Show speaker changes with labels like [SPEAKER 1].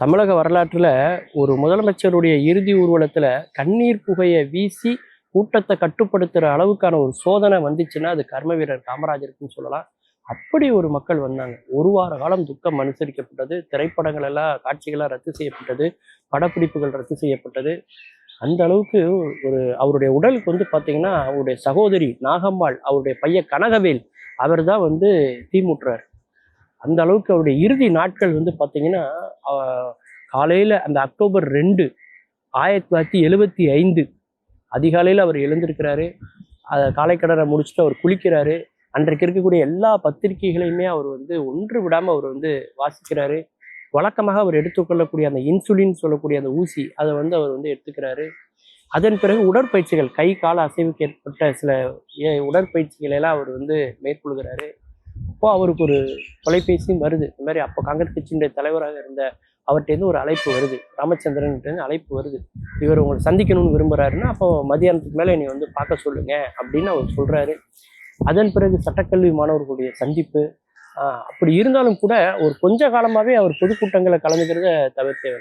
[SPEAKER 1] தமிழக வரலாற்றில் ஒரு முதலமைச்சருடைய இறுதி ஊர்வலத்தில் கண்ணீர் புகையை வீசி கூட்டத்தை கட்டுப்படுத்துகிற அளவுக்கான ஒரு சோதனை வந்துச்சுன்னா அது கர்ம வீரர் காமராஜருக்குன்னு சொல்லலாம். அப்படி ஒரு மக்கள் வந்தாங்க. ஒரு வார காலம் துக்கம் அனுசரிக்கப்பட்டது. திரைப்படங்கள் எல்லாம் காட்சிகளாக ரத்து செய்யப்பட்டது. படப்பிடிப்புகள் ரத்து செய்யப்பட்டது. அந்த அளவுக்கு ஒரு அவருடைய உடலுக்கு வந்து பார்த்தீங்கன்னா அவருடைய சகோதரி நாகம்மாள் அவருடைய பையன் கனகவேல் அவர் தான் வந்து தீமுட்டுறார் அந்த அளவுக்கு அவருடைய இறுதி நாட்கள் வந்து பார்த்தீங்கன்னா காலையில் அந்த அக்டோபர் ரெண்டு ஆயிரத்தி தொள்ளாயிரத்தி எழுபத்தி ஐந்து அதிகாலையில் அவர் எழுந்திருக்கிறாரு. அதை காலைக்கடரை முடிச்சுட்டு அவர் குளிக்கிறாரு. அன்றைக்கு இருக்கக்கூடிய எல்லா பத்திரிகைகளையுமே அவர் வந்து ஒன்று விடாமல் அவர் வந்து வாசிக்கிறாரு. வழக்கமாக அவர் எடுத்துக்கொள்ளக்கூடிய அந்த இன்சுலின் சொல்லக்கூடிய அந்த ஊசி அதை வந்து அவர் வந்து எடுத்துக்கிறாரு. அதன் பிறகு உடற்பயிற்சிகள் கை கால அசைவுக்கு ஏற்பட்ட சில ஏ- உடற்பயிற்சிகளை எல்லாம் அவர் வந்து மேற்கொள்கிறாரு. அப்போ அவருக்கு ஒரு தொலைபேசியும் வருது. இந்த மாதிரி அப்போ காங்கிரஸ் கட்சியினுடைய தலைவராக இருந்த அவர்கிட்டேருந்து ஒரு அழைப்பு வருது. ராமச்சந்திரன் அழைப்பு வருது. இவர் உங்களை சந்திக்கணும்னு விரும்புகிறாருன்னா அப்போ மதியானத்துக்கு மேலே என்னை வந்து பார்க்க சொல்லுங்க அப்படின்னு அவர் சொல்கிறாரு அதன் பிறகு சட்டக்கல்வி மாணவர்களுடைய சந்திப்பு அப்படி இருந்தாலும் கூட ஒரு கொஞ்ச காலமாகவே அவர் பொதுக்கூட்டங்களை கலந்துக்கிறத தவிர்த்தே